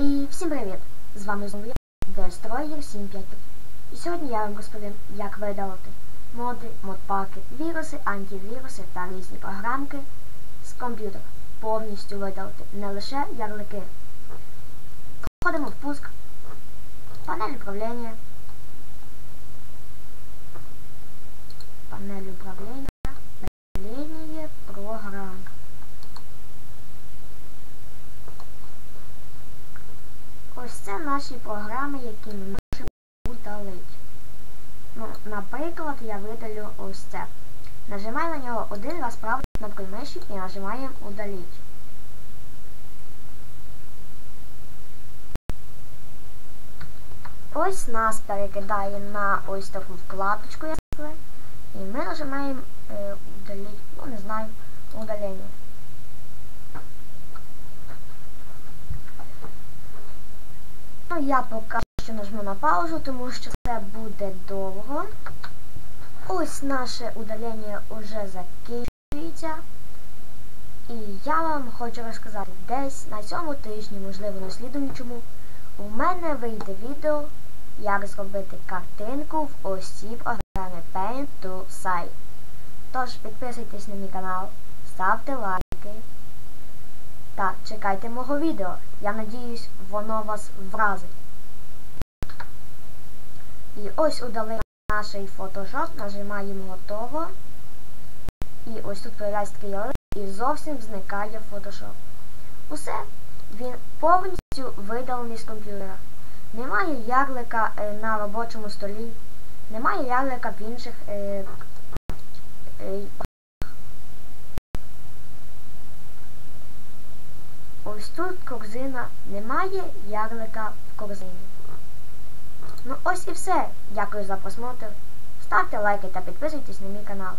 привіт! З вами знову я, Destroyer 755. І сьогодні я вам розповім, як видалити моди, модпаки, віруси, антивіруси та різні програмки з комп'ютера. Повністю видалити не лише ярлики. Входимо в пуск, панель управління, панель управління, Ось це наші програми, які ми можемо удалити. Ну, Наприклад, я видалю ось це. Нажимаю на нього один раз правою кнопкою миші і нажимаємо удаліть. Ось нас перекидає на ось таку вкладочку, і ми нажимаємо е, удаліть, ну не знаю, удалення. Ну, я поки що нажму на паузу, тому що це буде довго. Ось наше удалення вже закінчується. І я вам хочу розказати, десь на цьому тижні, можливо на слідуючому, у мене вийде відео, як зробити картинку в ось цій програмі Paint to Sight. Тож підписуйтесь на мій канал, ставте лайки та чекайте мого відео. Я надіюсь, воно вас вразить. І ось удалили наш Photoshop, нажимаємо готово. І ось тут появляється такий ялинок і зовсім зникає Photoshop. Усе, він повністю видалений з комп'ютера. Немає ярлика е, на робочому столі, немає ярлика в інших е, е, Ось тут корзина, немає ярлика в корзині. Ну ось і все. Дякую за просмотр. Ставте лайки та підписуйтесь на мій канал.